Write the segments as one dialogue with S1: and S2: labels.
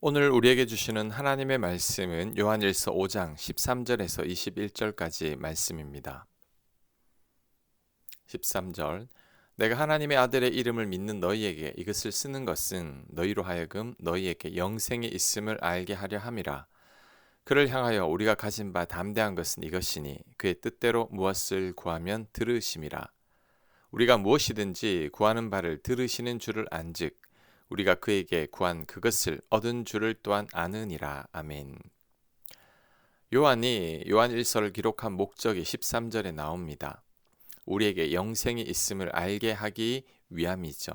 S1: 오늘 우리에게 주시는 하나님의 말씀은 요한일서 5장 13절에서 21절까지 말씀입니다. 13절 내가 하나님의 아들의 이름을 믿는 너희에게 이것을 쓰는 것은 너희로 하여금 너희에게 영생이 있음을 알게 하려 함이라. 그를 향하여 우리가 가진 바 담대한 것은 이것이니 그의 뜻대로 무엇을 구하면 들으심이라. 우리가 무엇이든지 구하는 바를 들으시는 줄을 안즉 우리가 그에게 구한 그것을 얻은 줄을 또한 아느니라. 아멘. 요한이 요한 1서를 기록한 목적이 13절에 나옵니다. 우리에게 영생이 있음을 알게 하기 위함이죠.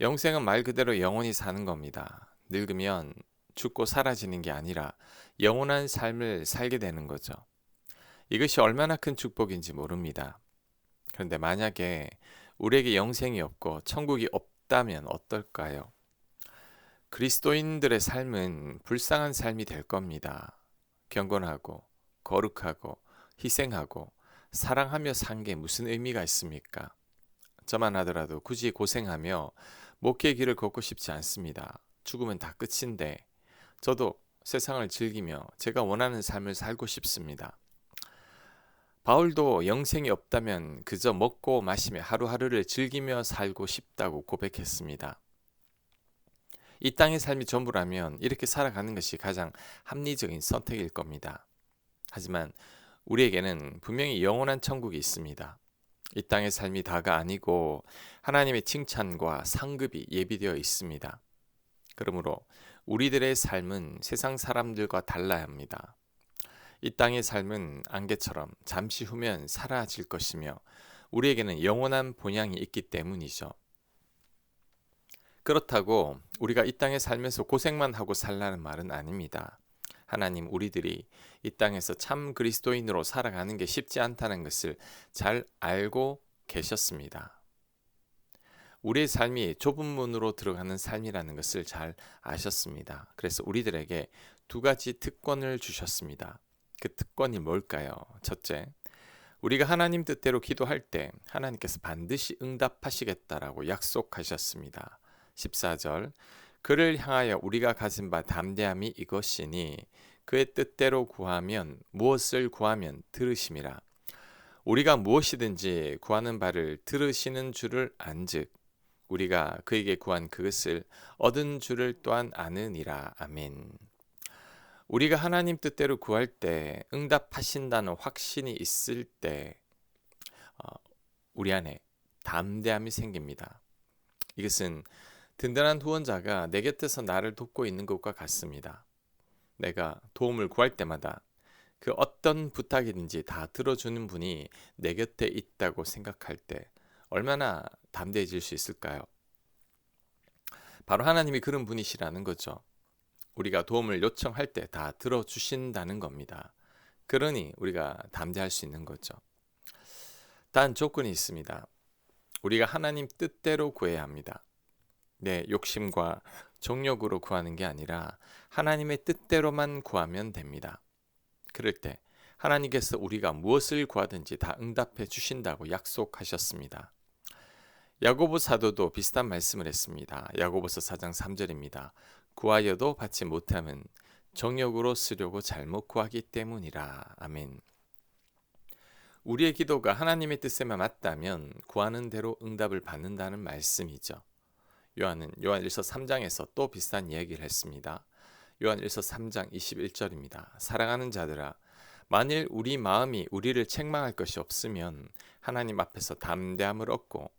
S1: 영생은 말 그대로 영원히 사는 겁니다. 늙으면 죽고 사라지는 게 아니라 영원한 삶을 살게 되는 거죠. 이것이 얼마나 큰 축복인지 모릅니다. 그런데 만약에 우리에게 영생이 없고 천국이 없 다면 어떨까요? 그리스도인들의 삶은 불쌍한 삶이 될 겁니다. 경건하고 거룩하고 희생하고 사랑하며 산 게 무슨 의미가 있습니까? 저만 하더라도 굳이 고생하며 목회의 길을 걷고 싶지 않습니다. 죽으면 다 끝인데 저도 세상을 즐기며 제가 원하는 삶을 살고 싶습니다. 바울도 영생이 없다면 그저 먹고 마시며 하루하루를 즐기며 살고 싶다고 고백했습니다. 이 땅의 삶이 전부라면 이렇게 살아가는 것이 가장 합리적인 선택일 겁니다. 하지만 우리에게는 분명히 영원한 천국이 있습니다. 이 땅의 삶이 다가 아니고 하나님의 칭찬과 상급이 예비되어 있습니다. 그러므로 우리들의 삶은 세상 사람들과 달라야 합니다. 이 땅의 삶은 안개처럼 잠시 후면 사라질 것이며 우리에게는 영원한 본향이 있기 때문이죠. 그렇다고 우리가 이 땅에 살면서 고생만 하고 살라는 말은 아닙니다. 하나님 우리들이 이 땅에서 참 그리스도인으로 살아가는 게 쉽지 않다는 것을 잘 알고 계셨습니다. 우리의 삶이 좁은 문으로 들어가는 삶이라는 것을 잘 아셨습니다. 그래서 우리들에게 두 가지 특권을 주셨습니다. 그 특권이 뭘까요? 첫째, 우리가 하나님 뜻대로 기도할 때 하나님께서 반드시 응답하시겠다라고 약속하셨습니다. 14절 그를 향하여 우리가 가진 바 담대함이 이것이니 그의 뜻대로 구하면 무엇을 구하면 들으심이라 우리가 무엇이든지 구하는 바를 들으시는 줄을 안즉 우리가 그에게 구한 그것을 얻은 줄을 또한 아느니라 아멘. 우리가 하나님 뜻대로 구할 때 응답하신다는 확신이 있을 때 어, 우리 안에 담대함이 생깁니다. 이것은 든든한 후원자가 내 곁에서 나를 돕고 있는 것과 같습니다. 내가 도움을 구할 때마다 그 어떤 부탁이든지 다 들어주는 분이 내 곁에 있다고 생각할 때 얼마나 담대해질 수 있을까요? 바로 하나님이 그런 분이시라는 거죠. 우리가 도움을 요청할 때 다 들어주신다는 겁니다. 그러니 우리가 담대할 수 있는 거죠. 단 조건이 있습니다. 우리가 하나님 뜻대로 구해야 합니다. 내 욕심과 정욕으로 구하는 게 아니라 하나님의 뜻대로만 구하면 됩니다. 그럴 때 하나님께서 우리가 무엇을 구하든지 다 응답해 주신다고 약속하셨습니다. 야고보 사도도 비슷한 말씀을 했습니다. 야고보서 4장 3절입니다. 구하여도 받지 못함은 정욕으로 쓰려고 잘못 구하기 때문이라. 아멘. 우리의 기도가 하나님의 뜻에만 맞다면 구하는 대로 응답을 받는다는 말씀이죠. 요한은 요한일서 3장에서 또 비슷한 이야기를 했습니다. 요한일서 3장 21절입니다. 사랑하는 자들아 만일 우리 마음이 우리를 책망할 것이 없으면 하나님 앞에서 담대함을 얻고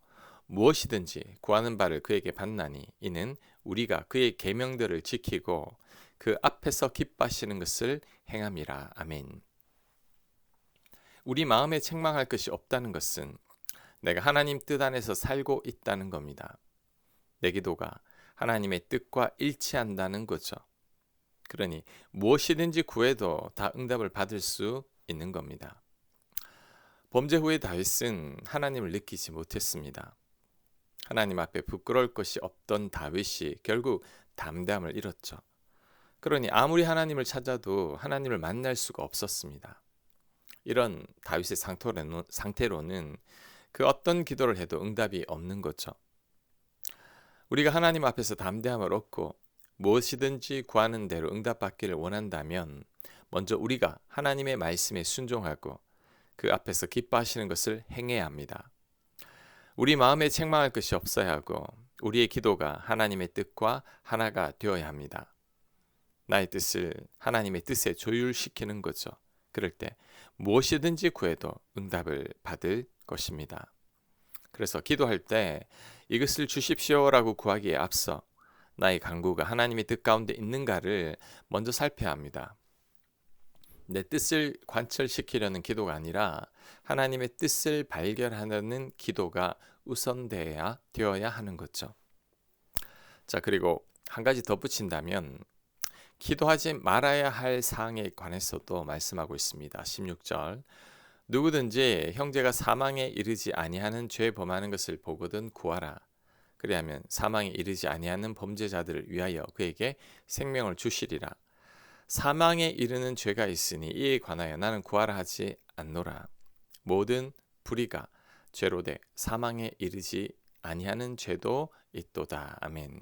S1: 무엇이든지 구하는 바를 그에게 받나니 이는 우리가 그의 계명들을 지키고 그 앞에서 기뻐하시는 것을 행함이라. 아멘. 우리 마음에 책망할 것이 없다는 것은 내가 하나님 뜻 안에서 살고 있다는 겁니다. 내 기도가 하나님의 뜻과 일치한다는 거죠. 그러니 무엇이든지 구해도 다 응답을 받을 수 있는 겁니다. 범죄 후에 다윗은 하나님을 느끼지 못했습니다. 하나님 앞에 부끄러울 것이 없던 다윗이 결국 담대함을 잃었죠. 그러니 아무리 하나님을 찾아도 하나님을 만날 수가 없었습니다. 이런 다윗의 상태로는 그 어떤 기도를 해도 응답이 없는 거죠. 우리가 하나님 앞에서 담대함을 얻고 무엇이든지 구하는 대로 응답받기를 원한다면 먼저 우리가 하나님의 말씀에 순종하고 그 앞에서 기뻐하시는 것을 행해야 합니다. 우리 마음에 책망할 것이 없어야 하고 우리의 기도가 하나님의 뜻과 하나가 되어야 합니다. 나의 뜻을 하나님의 뜻에 조율시키는 거죠. 그럴 때 무엇이든지 구해도 응답을 받을 것입니다. 그래서 기도할 때 이것을 주십시오라고 구하기에 앞서 나의 간구가 하나님의 뜻 가운데 있는가를 먼저 살펴야 합니다. 내 뜻을 관철시키려는 기도가 아니라 하나님의 뜻을 발견하는 기도가 우선되어야 되어야 하는 거죠. 자, 그리고 한 가지 덧붙인다면 기도하지 말아야 할 사항에 관해서도 말씀하고 있습니다. 16절. 누구든지 형제가 사망에 이르지 아니하는 죄 범하는 것을 보거든 구하라. 그리하면 사망에 이르지 아니하는 범죄자들을 위하여 그에게 생명을 주시리라. 사망에 이르는 죄가 있으니 이에 관하여 나는 구하라 하지 않노라. 모든 불의가 죄로 돼 사망에 이르지 아니하는 죄도 있도다. 아멘.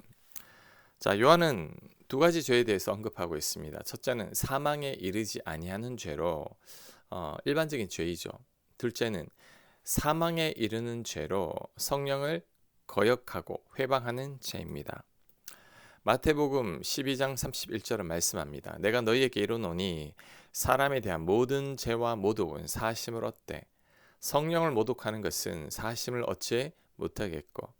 S1: 자, 요한은 두 가지 죄에 대해서 언급하고 있습니다. 첫째는 사망에 이르지 아니하는 죄로 어, 일반적인 죄이죠. 둘째는 사망에 이르는 죄로 성령을 거역하고 회방하는 죄입니다. 마태복음 12장 31절은 말씀합니다. 내가 너희에게 이르노니 사람에 대한 모든 죄와 모독은 사심을 얻되 성령을 모독하는 것은 사심을 얻지 못하겠고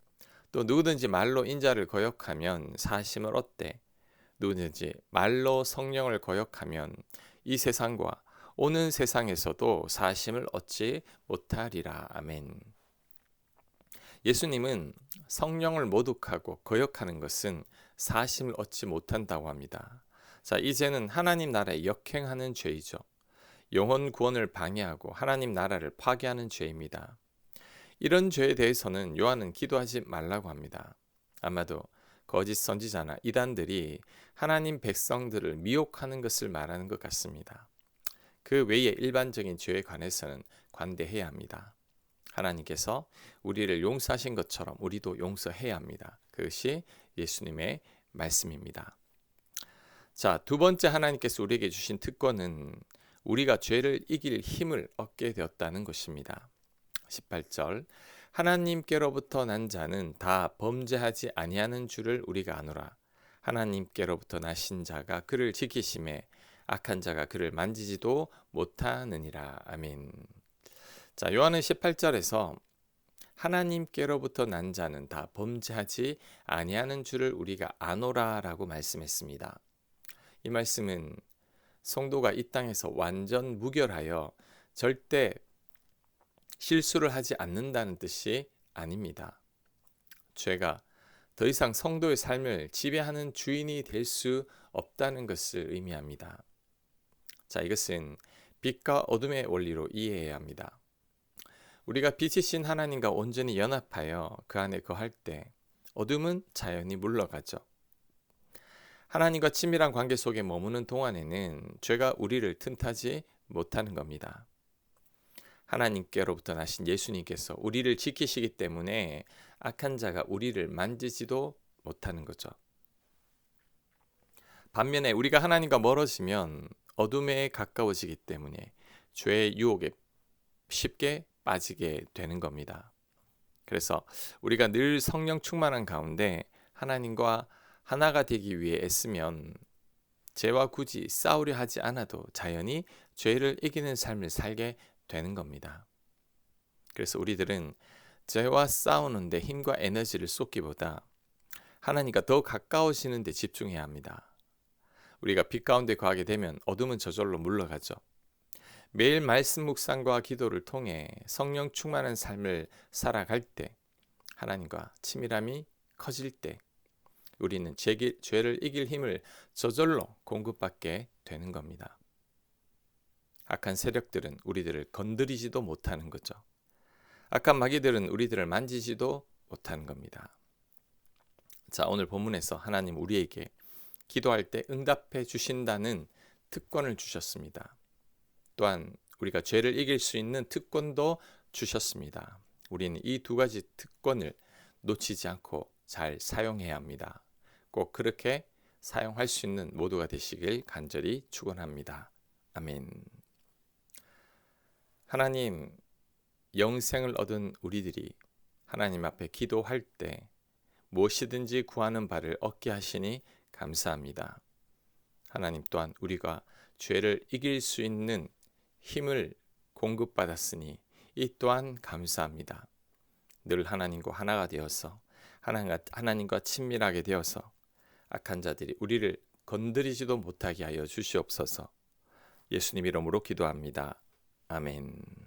S1: 또 누구든지 말로 인자를 거역하면 사심을 얻되 누구든지 말로 성령을 거역하면 이 세상과 오는 세상에서도 사심을 얻지 못하리라. 아멘. 예수님은 성령을 모독하고 거역하는 것은 사심을 얻지 못한다고 합니다. 자, 이제는 하나님 나라에 역행하는 죄이죠. 영혼 구원을 방해하고 하나님 나라를 파괴하는 죄입니다. 이런 죄에 대해서는 요한은 기도하지 말라고 합니다. 아마도 거짓 선지자나 이단들이 하나님 백성들을 미혹하는 것을 말하는 것 같습니다. 그 외의 일반적인 죄에 관해서는 관대해야 합니다. 하나님께서 우리를 용서하신 것처럼 우리도 용서해야 합니다. 그것이 예수님의 말씀입니다. 자, 두 번째 하나님께서 우리에게 주신 특권은 우리가 죄를 이길 힘을 얻게 되었다는 것입니다. 18절 하나님께로부터 난 자는 다 범죄하지 아니하는 줄을 우리가 아노라. 하나님께로부터 나신 자가 그를 지키심에 악한 자가 그를 만지지도 못하느니라. 아멘. 자, 요한은 18절에서 하나님께로부터 난 자는 다 범죄하지 아니하는 줄을 우리가 아노라라고 말씀했습니다. 이 말씀은 성도가 이 땅에서 완전 무결하여 절대 실수를 하지 않는다는 뜻이 아닙니다. 죄가 더 이상 성도의 삶을 지배하는 주인이 될 수 없다는 것을 의미합니다. 자, 이것은 빛과 어둠의 원리로 이해해야 합니다. 우리가 빛이신 하나님과 온전히 연합하여 그 안에 거할 때 어둠은 자연히 물러가죠. 하나님과 친밀한 관계 속에 머무는 동안에는 죄가 우리를 틈타지 못하는 겁니다. 하나님께로부터 나신 예수님께서 우리를 지키시기 때문에 악한 자가 우리를 만지지도 못하는 거죠. 반면에 우리가 하나님과 멀어지면 어둠에 가까워지기 때문에 죄의 유혹에 쉽게 빠지게 되는 겁니다. 그래서 우리가 늘 성령 충만한 가운데 하나님과 하나가 되기 위해 애쓰면 죄와 굳이 싸우려 하지 않아도 자연히 죄를 이기는 삶을 살게 되는 겁니다. 그래서 우리들은 죄와 싸우는데 힘과 에너지를 쏟기보다 하나님과 더 가까워지는 데 집중해야 합니다. 우리가 빛 가운데 거하게 되면 어둠은 저절로 물러가죠. 매일 말씀 묵상과 기도를 통해 성령 충만한 삶을 살아갈 때 하나님과 친밀함이 커질 때 우리는 죄를 이길 힘을 저절로 공급받게 되는 겁니다. 악한 세력들은 우리들을 건드리지도 못하는 거죠. 악한 마귀들은 우리들을 만지지도 못하는 겁니다. 자, 오늘 본문에서 하나님 우리에게 기도할 때 응답해 주신다는 특권을 주셨습니다. 또한 우리가 죄를 이길 수 있는 특권도 주셨습니다. 우리는 이 두 가지 특권을 놓치지 않고 잘 사용해야 합니다. 꼭 그렇게 사용할 수 있는 모두가 되시길 간절히 축원합니다. 아멘. 하나님 영생을 얻은 우리들이 하나님 앞에 기도할 때 무엇이든지 구하는 바를 얻게 하시니 감사합니다. 하나님 또한 우리가 죄를 이길 수 있는 힘을 공급받았으니 이 또한 감사합니다. 늘 하나님과 하나가 되어서 하나님과 친밀하게 되어서 악한 자들이 우리를 건드리지도 못하게 하여 주시옵소서. 예수님 이름으로 기도합니다. 아멘.